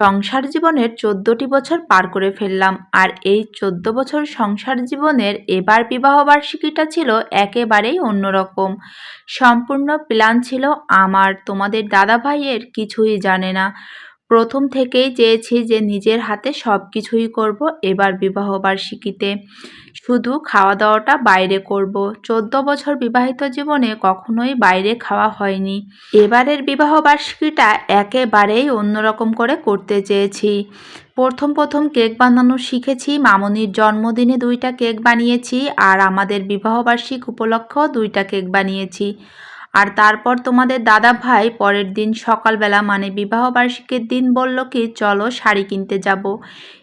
সংসার জীবনের চোদ্দটি বছর পার করে ফেললাম। আর এই চোদ্দ বছর সংসার জীবনের এবার বিবাহবার্ষিকীটা ছিল একেবারেই অন্যরকম। সম্পূর্ণ প্ল্যান ছিল আমার, তোমাদের দাদা ভাইয়ের কিছুই জানে না। প্রথম থেকেই চেয়েছি যে নিজের হাতে সব কিছুই করব এবার বিবাহবার্ষিকীতে। শুধু খাওয়া দাওয়াটা বাইরে করব। চোদ্দ বছর বিবাহিত জীবনে কখনোই বাইরে খাওয়া হয়নি। এবারের বিবাহবার্ষিকীটা একেবারেই অন্যরকম করে করতে চেয়েছি। প্রথম প্রথম কেক বানানো শিখেছি, মামনির জন্মদিনে দুইটা কেক বানিয়েছি আর আমাদের বিবাহবার্ষিক উপলক্ষেও দুইটা কেক বানিয়েছি। আর তারপর তোমাদের দাদা ভাই পরের দিন সকালবেলা মানে বিবাহবার্ষিকীর দিন বলল কি, চলো শাড়ি কিনতে যাব।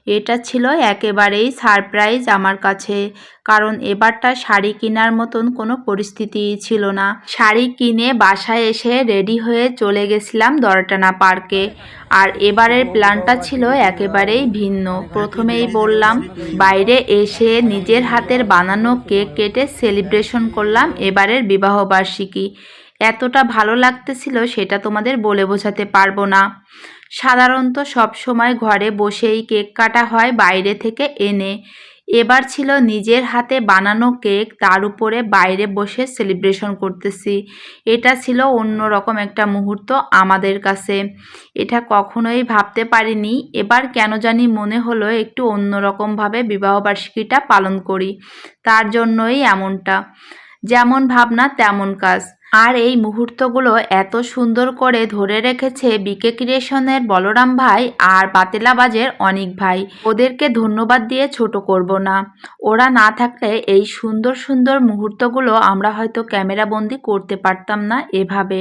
এটা ছিল একেবারেই সারপ্রাইজ আমার কাছে। কারণ এবারটা শাড়ি কেনার মতন কোনো পরিস্থিতি ছিল না। শাড়ি কিনে বাসায় এসে রেডি হয়ে চলে গেছিলাম দরটানা পার্কে। আর এবারের প্ল্যানটা ছিল একেবারেই ভিন্ন। প্রথমেই বললাম, বাইরে এসে নিজের হাতের বানানো কেক কেটে সেলিব্রেশন করলাম এবারের বিবাহবার্ষিকী এতটা ভালো লাগতেছিল সেটা তোমাদের বলে বোঝাতে পারব না। সাধারণত সব সময় ঘরে বসেই কেক কাটা হয় বাইরে থেকে এনে। এবার ছিল নিজের হাতে বানানো কেক, তার উপরে বাইরে বসে সেলিব্রেশন করতেছি। এটা ছিল অন্য রকম একটা মুহূর্ত আমাদের কাছে। এটা কখনোই ভাবতে পারিনি। এবার কেন জানি মনে হলো একটু অন্যরকমভাবে বিবাহবার্ষিকীটা পালন করি। তার জন্যই এমনটা। যেমন ভাবনা, তেমন কাজ। আর এই মুহূর্তগুলো এত সুন্দর করে ধরে রেখেছে বিকে ক্রিয়েশনের বলরাম ভাই আর বাতেলাবাজের অনিক ভাই। ওদেরকে ধন্যবাদ দিয়ে ছোট করব না। ওরা না থাকলে এই সুন্দর সুন্দর মুহূর্তগুলো আমরা হয়তো ক্যামেরাবন্দি করতে পারতাম না এভাবে।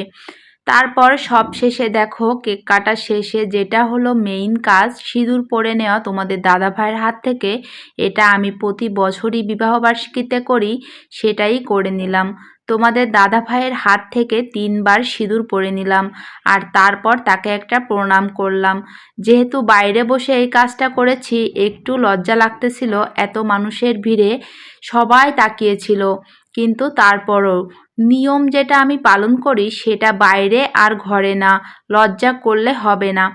তারপর সব শেষে দেখো কেক কাটা শেষে যেটা হলো মেইন কাজ, সিঁদুর পরে নেওয়া তোমাদের দাদা ভাইয়ের হাত থেকে, এটা আমি প্রতি বছরই বিবাহবার্ষিকীতে করি, সেটাই করে নিলাম। তোমাদের দাদা ভাইয়ের হাত থেকে তিনবার সিঁদুর পরে নিলাম আর তারপর তাকে একটা প্রণাম করলাম। যেহেতু বাইরে বসে এই কাজটা করেছি, একটু লজ্জা লাগতেছিল, এত মানুষের ভিড়ে সবাই তাকিয়েছিল। কিন্তু তারপরও নিয়ম যেটা আমি পালন করি সেটা বাইরে আর ঘরে না, লজ্জা করলে হবে না।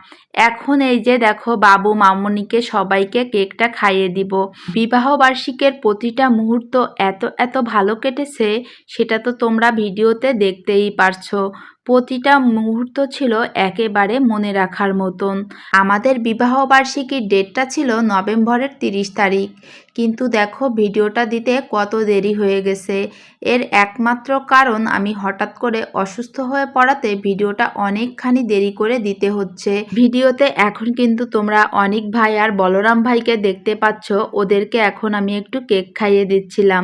এখন এই যে দেখো বাবু মামনিকে সবাইকে কেকটা খাইয়ে দিব। বিবাহ বার্ষিকের প্রতিটা মুহূর্ত এত এত ভালো কেটেছে সেটা তো তোমরা ভিডিওতে দেখতেই পারছ। প্রতিটা মুহূর্ত ছিল একেবারে মনে রাখার মতন। আমাদের বিবাহ বার্ষিকীর ডেটটা ছিল নভেম্বরের তিরিশ তারিখ। কিন্তু দেখো ভিডিওটা দিতে কত দেরি হয়ে গেছে। এর একমাত্র কারণ আমি হঠাৎ করে অসুস্থ হয়ে পড়াতে ভিডিওটা অনেকখানি দেরি করে দিতে হচ্ছে। ভিডিওতে এখন কিন্তু তোমরা অনেক ভাই আর বলরাম ভাইকে দেখতে পাচ্ছ। ওদেরকে এখন আমি একটু কেক খাইয়ে দিচ্ছিলাম।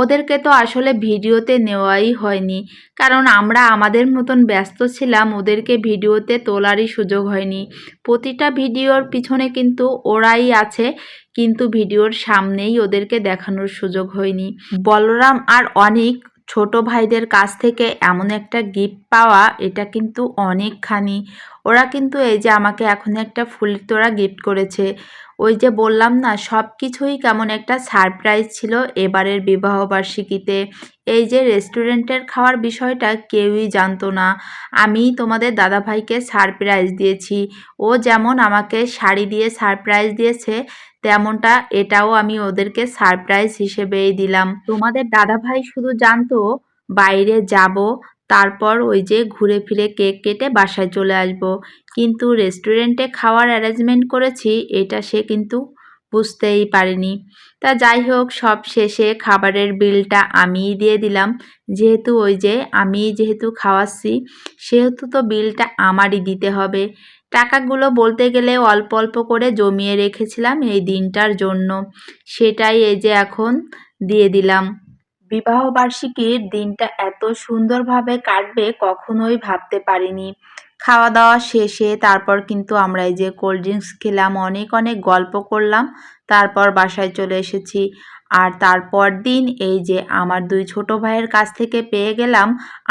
ওদেরকে তো আসলে ভিডিওতে নেওয়াই হয়নি। কারণ আমরা আমাদের মতন ব্যস্ত ছিলাম, ওদেরকে ভিডিওতে তোলারই সুযোগ হয়নি। প্রতিটা ভিডিওর পিছনে কিন্তু ওরাই আছে। কিন্তু ভিডিওর সামনেই ওদেরকে দেখানোর সুযোগ হয়নি। বলরাম আর অনেক ছোট ভাইদের কাছ থেকে এমন একটা গিফট পাওয়া, এটা কিন্তু অনেকখানি। ওরা কিন্তু এই যে আমাকে এখন একটা ফুলের তোড়া গিফট করেছে। ওই যে বললাম না সব কিছুই কেমন একটা সারপ্রাইজ ছিল এবারের বিবাহবার্ষিকীতে এই যে রেস্টুরেন্টের খাওয়ার বিষয়টা কেউই জানতো না। আমি তোমাদের দাদাভাইকে সারপ্রাইজ দিয়েছি। ও যেমন আমাকে শাড়ি দিয়ে সারপ্রাইজ দিয়েছে, তেমনটা এটাও আমি ওদেরকে সারপ্রাইজ হিসেবেই দিলাম। তোমাদের দাদাভাই শুধু জানতো, বাইরে যাব তারপর ওই যে ঘুরে ফিরে কেক কেটে বাসায় চলে আসব। কিন্তু রেস্টুরেন্টে খাওয়ার অ্যারেঞ্জমেন্ট করেছি, এটা সে কিন্তু বুঝতেই পারিনি। তা যাই হোক, সব শেষে খাবারের বিলটা আমিই দিয়ে দিলাম। যেহেতু ওই যে আমি যেহেতু খাওয়াচ্ছি, সেহেতু তো বিলটা আমারই দিতে হবে। টাকাগুলো বলতে গেলে অল্প অল্প করে জমিয়ে রেখেছিলাম এই দিনটার জন্য। সেটাই এই যে এখন দিয়ে দিলাম। বিবাহবার্ষিকীর দিনটা এত সুন্দরভাবে কাটবে কখনোই ভাবতে পারিনি। খাওয়া দাওয়া শেষে তারপর কিন্তু আমরা এই যে কোল্ড ড্রিঙ্কস খেলাম, অনেক অনেক গল্প করলাম, তারপর বাসায় চলে এসেছি। আর তারপর দিন এই যে আমার দুই ছোট ভাইয়ের কাছ থেকে পেয়ে গেলাম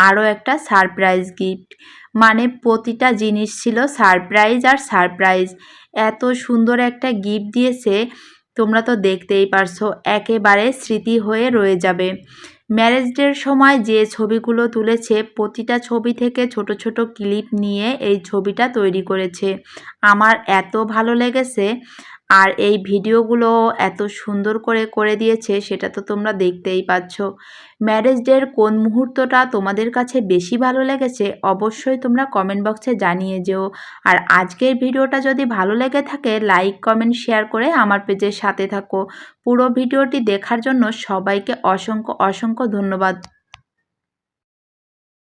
আরও একটা সারপ্রাইজ গিফট মানে প্রতিটা জিনিস ছিল সারপ্রাইজ আর সারপ্রাইজ এত সুন্দর একটা গিফট দিয়েছে। তোমরা তো দেখতেই পারছ, একেবারে স্মৃতি হয়ে রয়ে যাবে। ম্যারেজ ডের সময় যে ছবিগুলো তুলেছে, প্রতিটা ছবি থেকে ছোট ছোট ক্লিপ নিয়ে এই ছবিটা তৈরি করেছে। আমার এত ভালো লেগেছে আর এই ভিডিওগুলো এত সুন্দর করে করে দিয়েছে, সেটা তো তোমরা দেখতেই পাচ্ছ। ম্যারেজ ডের কোন মুহূর্তটা তোমাদের কাছে বেশি ভালো লেগেছে, অবশ্যই তোমরা কমেন্ট বক্সে জানিয়ে যেও। আর আজকের ভিডিওটা যদি ভালো লেগে থাকে, লাইক, কমেন্ট, শেয়ার করে আমার পেজের সাথে থাকো। পুরো ভিডিওটি দেখার জন্য সবাইকে অসংখ্য অসংখ্য ধন্যবাদ।